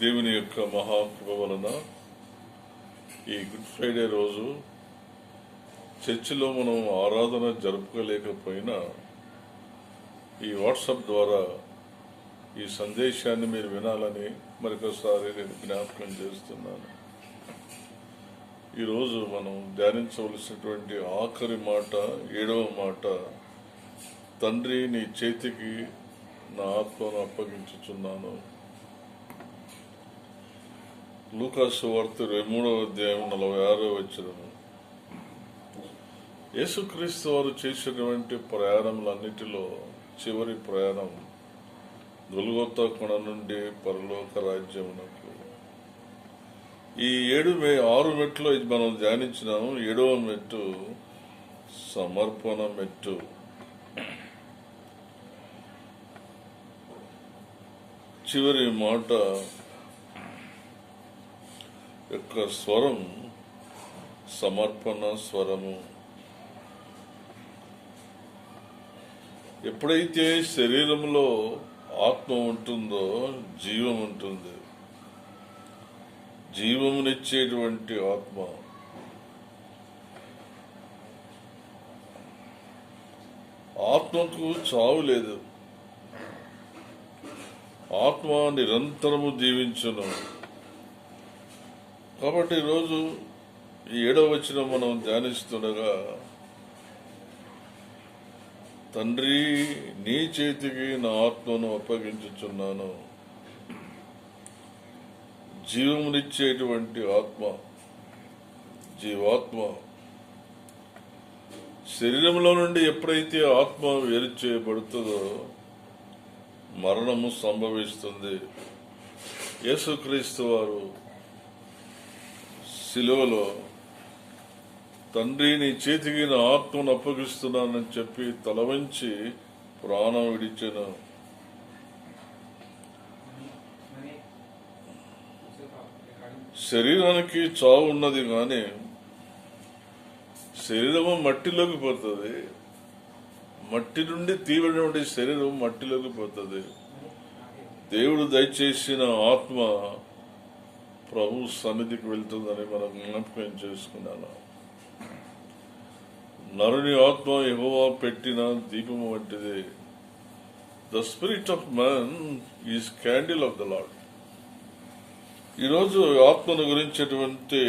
దేవుని యొక్క మహాకృప వలన ఈ గుడ్ ఫ్రైడే రోజు చర్చిలో మనం ఆరాధన జరుపుకోలేకపోయినా ఈ వాట్సాప్ ద్వారా ఈ సందేశాన్ని మీరు వినాలని మరొకసారి నేను జ్ఞాపకం చేస్తున్నాను. ఈరోజు మనం ధ్యానించవలసినటువంటి ఆఖరి మాట ఏడవ మాట తండ్రి నీ చేతికి నా ఆత్మను అప్పగించుచున్నాను. లూకాసు వార్త మూడవ అధ్యాయం నలభై ఆరో వచ్చినము యేసుక్రీస్తు వారు చేసినటువంటి ప్రయాణములన్నిటిలో చివరి ప్రయాణం గొల్గొత్త కొన నుండి పరలోక రాజ్యమునకు. ఈ ఏడు మే ఆరు మెట్లు మనం ధ్యానించినాము. ఏడవ మెట్టు సమర్పణ మెట్టు. చివరి మాట యొక్క స్వరం సమర్పణ స్వరము. ఎప్పుడైతే శరీరంలో ఆత్మ ఉంటుందో జీవం ఉంటుంది. జీవమునిచ్చేటువంటి ఆత్మ. ఆత్మకు చావు లేదు. ఆత్మ నిరంతరము జీవించను. కాబట్టి ఈరోజు ఈ ఏడవ వచ్చిన మనం ధ్యానిస్తుండగా తండ్రి నీ చేతికి నా ఆత్మను అప్పగించుచున్నాను. జీవమునిచ్చేటువంటి ఆత్మ జీవాత్మ శరీరంలో నుండి ఎప్పుడైతే ఆత్మ వేరు చేయబడుతుందో మరణము సంభవిస్తుంది. యేసుక్రీస్తు వారు శిలువలో తండ్రి నీ చేతికి నా ఆత్మను అప్పగిస్తున్నానని చెప్పి తలవంచి ప్రాణం విడిచాను. శరీరానికి చావు ఉన్నది కానీ శరీరము మట్టిలోకి పోతుంది. మట్టి నుండి తీవ్రమైనటువంటి శరీరం మట్టిలోకి పోతుంది. దేవుడు దయచేసిన ఆత్మ ప్రభు సన్నిధికి వెళ్తుందని మనం జ్ఞాపకం చేసుకున్నాను. నరుని ఆత్మ ఎగువ పెట్టిన దీపము వంటిది. The spirit of man is candle of the Lord ఈరోజు ఆత్మను గురించేటువంటి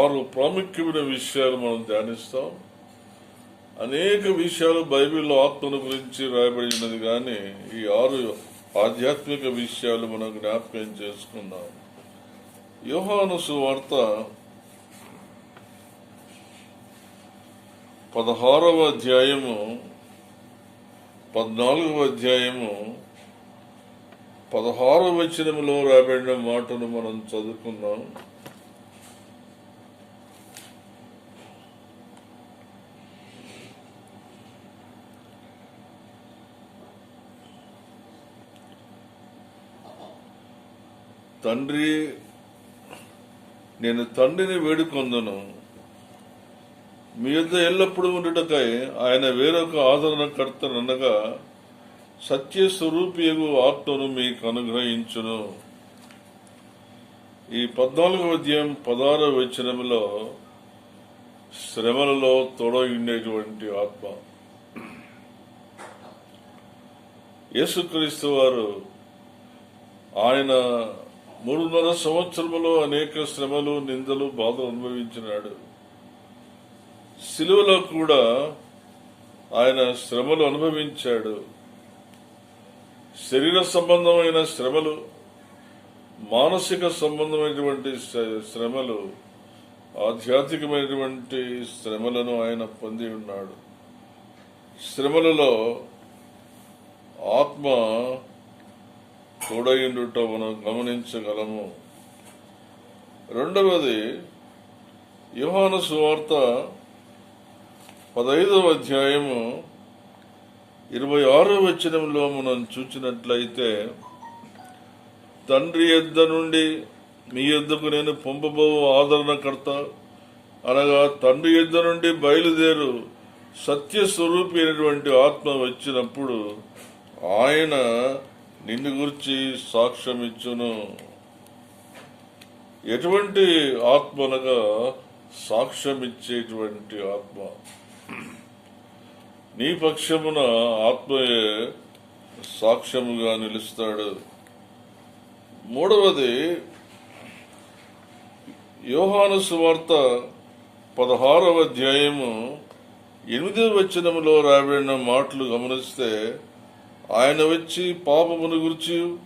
ఆరు ప్రాముఖ్యమైన విషయాలు మనం ధ్యానిస్తాం. అనేక విషయాలు బైబిల్లో ఆత్మను గురించి రాయబడినది కానీ ఈ ఆరు ఆధ్యాత్మిక విషయాలు మనం జ్ఞాపకం చేసుకున్నాం యోహాను సువార్త పదహారవ అధ్యాయము పద్నాలుగవ అధ్యాయము పదహారవ వచనములో రాబడిన మాటను మనం చదువుకున్నాం తండ్రి నేను తండ్రిని వేడుకొందును. మీ యొద్ద ఎల్లప్పుడూ ఉండుటకై ఆయన వేరొక ఆదరణకర్తనగా సత్య స్వరూపియగు ఆత్మను మీకు అనుగ్రహించును. ఈ పద్నాలుగవ అధ్యాయం పదహారవ వచనంలో శ్రమలలో తొడగిండేటువంటి ఆత్మ. యేసుక్రీస్తు వారు ఆయన మూడున్నర సంవత్సరములో అనేక శ్రమలు నిందలు బాధలు అనుభవించినాడు. సిలువలో కూడా ఆయన శ్రమలు అనుభవించాడు. శరీర సంబంధమైన శ్రమలు మానసిక సంబంధమైనటువంటి శ్రమలు ఆధ్యాత్మికమైనటువంటి శ్రమలను ఆయన పొంది ఉన్నాడు. శ్రమలలో ఆత్మ తోడయిండుట మనం గమనించగలము. రెండవది యోహాను సువార్త పదైదవ అధ్యాయము ఇరవై ఆరో వచనంలో మనం చూచినట్లయితే తండ్రి యొద్ద నుండి మీ యొద్దకు నేను పంపబో ఆదరణకర్త అనగా తండ్రి యొద్ద నుండి బయలుదేరు సత్య స్వరూపి అయినటువంటి ఆత్మ వచ్చినప్పుడు ఆయన నిన్ను గురించి సాక్ష్యం ఇచ్చును. ఎటువంటి ఆత్మ అనగా సాక్ష్యం ఇచ్చేటువంటి ఆత్మ? నీ పక్షమున ఆత్మయే సాక్ష్యముగా నిలుస్తాడు. మూడవది యోహాను సువార్త పదహారవ అధ్యాయము ఎనిమిదవ వచనములో రాబడిన మాటలు గమనిస్తే ఆయన వచ్చి పాపమును గురించి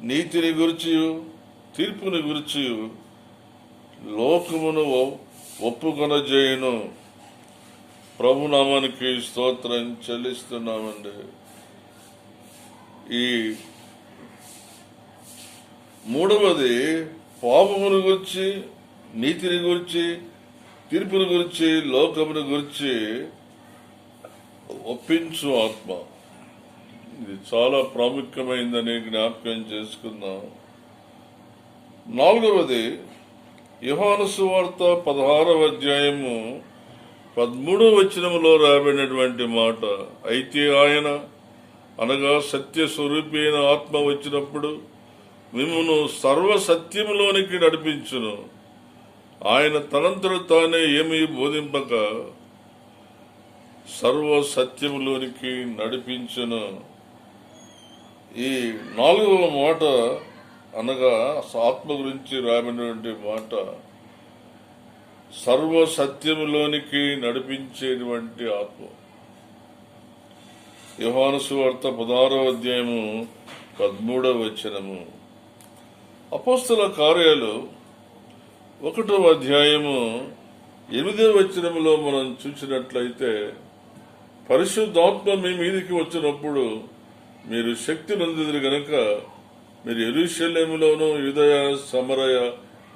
నీతిని గురించి తీర్పుని గురించి లోకమును ఒప్పుకొనజేయును. ప్రభునామానికి స్తోత్రం చెల్లిస్తున్నామండి. ఈ మూడవది పాపమును గురించి నీతిని గురించి తీర్పుని గురించి లోకముని గురించి ఒప్పించు ఆత్మ. ఇది చాలా ప్రాముఖ్యమైందని జ్ఞాపకం చేసుకుందాం. నాలుగవది యోహాను వార్త పదహారవ అధ్యాయము పదమూడవ వచనములో రాబడినటువంటి మాట అయితే ఆయన అనగా సత్య స్వరూపైన ఆత్మ వచ్చినప్పుడు మిమ్మను సర్వ సత్యములోనికి నడిపించును. ఆయన తనంతరు తానే ఏమీ బోధింపక సర్వ సత్యములోనికి నడిపించును. ఈ నాలుగవ మాట అనగా ఆత్మ గురించి రాబడినటువంటి మాట సర్వ సత్యములోనికి నడిపించేటువంటి ఆత్మ. యోహాను వార్త పదహారవ అధ్యాయము పదమూడవ వచనము. అపోస్తుల కార్యాలు ఒకటవ అధ్యాయము ఎనిమిదవ వచనములో మనం చూసినట్లయితే పరిశుద్ధాత్మ మీ మీదికి వచ్చినప్పుడు మీరు శక్తి నొందిదురు గనక మీరు ఎరుశల్యములోను యుదయ సమరయ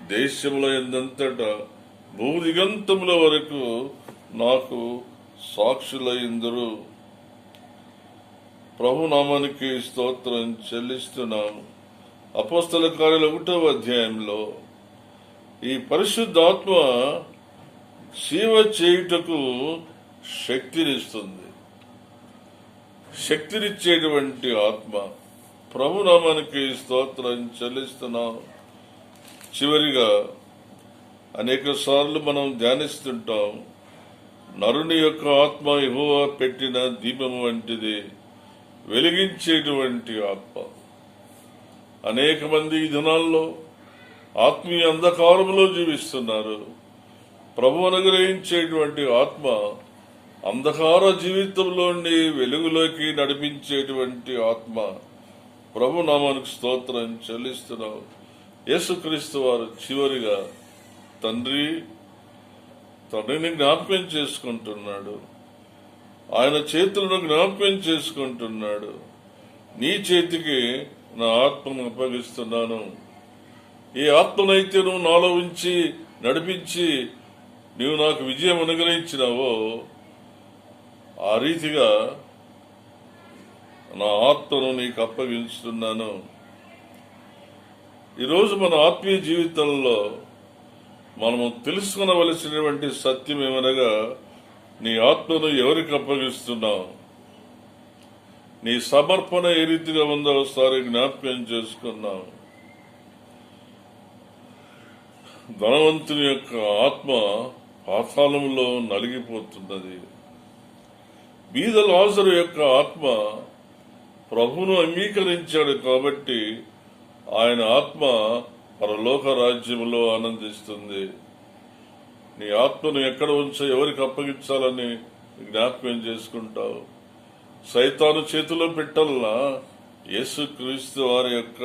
దేశముల ఎందంతటా భూదిగంతముల వరకు నాకు సాక్షులైందరు. ప్రభునామానికి స్తోత్రం చెల్లిస్తున్నాము. అపోస్తల కార్యాల ఒకటవ అధ్యాయంలో ఈ పరిశుద్ధాత్మ సేవ చేయుటకు శక్తినిస్తుంది. శక్తినిచ్చేటువంటి ఆత్మ ప్రభునామానికి స్తోత్రం చెల్లిస్తున్నాం. చివరిగా అనేక సార్లు మనం ధ్యానిస్తుంటాం నరుని యొక్క ఆత్మ యెహోవా పెట్టిన దీపం వంటిది వెలిగించేటువంటి ఆత్మ. అనేక మంది ఈ దినాల్లో ఆత్మీయ అంధకారంలో జీవిస్తున్నారు. ప్రభు అనుగ్రహించేటువంటి ఆత్మ అంధకార జీవితంలోని వెలుగులోకి నడిపించేటువంటి ఆత్మ ప్రభు నామానికి స్తోత్రం చెల్లిస్తున్నాం. యేసుక్రీస్తు వారు చివరిగా తండ్రి తండ్రిని జ్ఞాపకం చేసుకుంటున్నాడు. ఆయన చేతులను జ్ఞాపకం చేసుకుంటున్నాడు. నీ చేతికి నా ఆత్మను అప్పగిస్తున్నాను. ఈ ఆత్మనైతే నువ్వు నాలో ఉంచి నడిపించి నీవు నాకు విజయం అనుగ్రహించినావో ఆ రీతిగా నా ఆత్మను నీకు అప్పగించుతున్నాను. ఈరోజు మన ఆత్మీయ జీవితంలో మనము తెలుసుకునవలసినటువంటి సత్యం ఏమనగా నీ ఆత్మను ఎవరికి అప్పగిస్తున్నావు? నీ సమర్పణ ఏ రీతిగా ఉందో ఒకసారి జ్ఞాపకం చేసుకున్నావు ధనవంతుని యొక్క ఆత్మ పాతాళంలో నలిగిపోతున్నది. బీద లాజరు యొక్క ఆత్మ ప్రభును అంగీకరించాడు కాబట్టి ఆయన ఆత్మ పరలోక రాజ్యంలో ఆనందిస్తుంది. నీ ఆత్మను ఎక్కడ ఉంచో ఎవరికి అప్పగించాలని జ్ఞాపకం చేసుకుంటావు. సైతాను చేతిలో పెట్టాలన్నా యేసు క్రీస్తు వారి యొక్క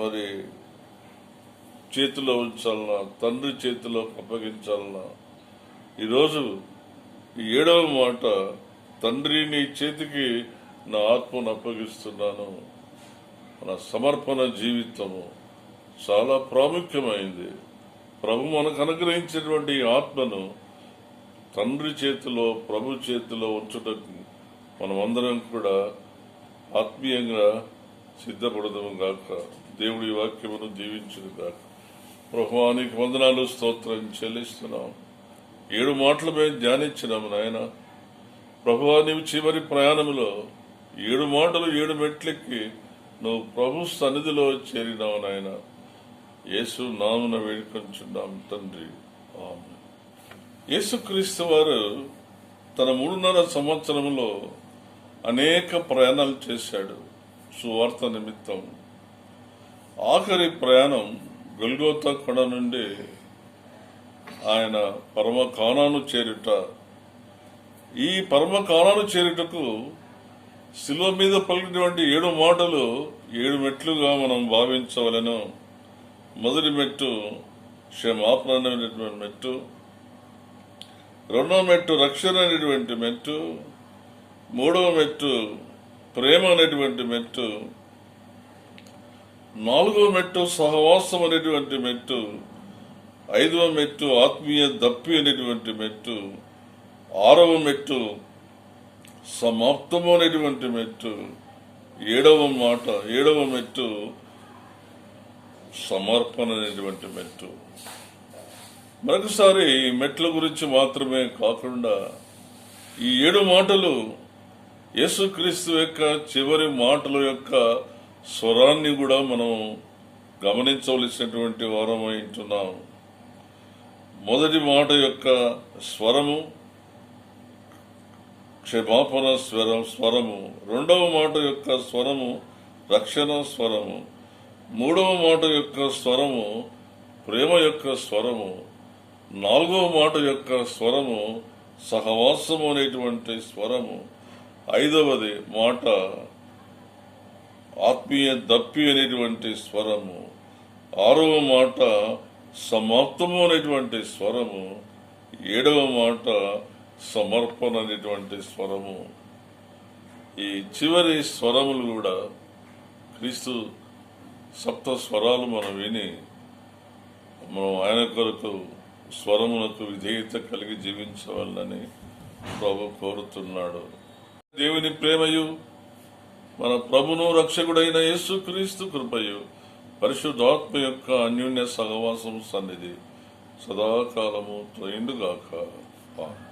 మరి చేతిలో ఉంచాలన్నా తండ్రి చేతిలో అప్పగించాలన్నా ఈరోజు ఈ ఏడవ మాట తండ్రి నీ చేతికి నా ఆత్మను అప్పగిస్తున్నాను. మన సమర్పణ జీవితము చాలా ప్రాముఖ్యమైంది. ప్రభు మనకు అనుగ్రహించినటువంటి ఆత్మను తండ్రి చేతిలో ప్రభు చేతిలో ఉంచుటకు మనమందరం కూడా ఆత్మీయంగా సిద్ధపడదము గాక. దేవుడి వాక్యమును దీవించును గాక. ప్రభువానికి వందనాలు స్తోత్రం చెల్లిస్తున్నాం. ఏడు మాటలు మేము ధ్యానించినాము నాయన. ప్రభువా నీవు చివరి ప్రయాణములో ఏడు మాటలు ఏడు మెట్లెక్కి నువ్వు ప్రభు సన్నిధిలో చేరినావు నాయన. యేసు నామున వేడుకొంచున్నాం తండ్రి. యేసుక్రీస్తు వారు తన మూడున్నర సంవత్సరంలో అనేక ప్రయాణాలు చేశాడు. సువార్త నిమిత్తం ఆఖరి ప్రయాణం గొల్గోతా కొండ నుండి ఆయన పరమ కానాను చేరుట ఈ పరమ కానాను చేరుటకు శిలువ మీద పలికినటువంటి ఏడు మాటలు ఏడు మెట్లుగా మనం భావించవలను. మొదటి మెట్టు క్షమాపణమైనటువంటి మెట్టు. రెండవ మెట్టు రక్షణ అనేటువంటి మెట్టు. మూడవ మెట్టు ప్రేమ అనేటువంటి మెట్టు. నాలుగవ మెట్టు సహవాసం అనేటువంటి మెట్టు. ఐదవ మెట్టు ఆత్మీయ దప్పి అనేటువంటి మెట్టు. ఆరవ మెట్టు సమాప్తమైనటువంటి మెట్టు ఏడవ మాట ఏడవ మెట్టు సమర్పణ అనేటువంటి మెట్టు. మరొకసారి ఈ మెట్ల గురించి మాత్రమే కాకుండా ఈ ఏడు మాటలు యేసుక్రీస్తు యొక్క చివరి మాటల యొక్క స్వరాన్ని కూడా మనం గమనించవలసినటువంటి వారం అయింటున్నాం మొదటి మాట యొక్క స్వరము క్షమాపణ స్వరం స్వరము. రెండవ మాట యొక్క స్వరము రక్షణ స్వరము. మూడవ మాట యొక్క స్వరము ప్రేమ యొక్క స్వరము. నాలుగవ మాట యొక్క స్వరము సహవాసము అనేటువంటి స్వరము. ఐదవది మాట ఆత్మీయ దప్పి అనేటువంటి స్వరము. ఆరవ మాట సమాప్తము అనేటువంటి స్వరము. ఏడవ మాట సమర్పణ అనేటువంటి స్వరము. ఈ చివరి స్వరములు కూడా క్రీస్తు సప్త స్వరాలు మనం విని మనం ఆయన కొరకు స్వరములకు విధేయత కలిగి జీవించవాలని ప్రభు కోరుతున్నాడు. దేవుని ప్రేమయు మన ప్రభును రక్షకుడైన యేసు క్రీస్తు కృపయు పరిశుద్ధాత్మ యొక్క అన్యోన్య సహవాసం సన్నిధి సదాకాలము త్రయిండుగాక ఆమేన్.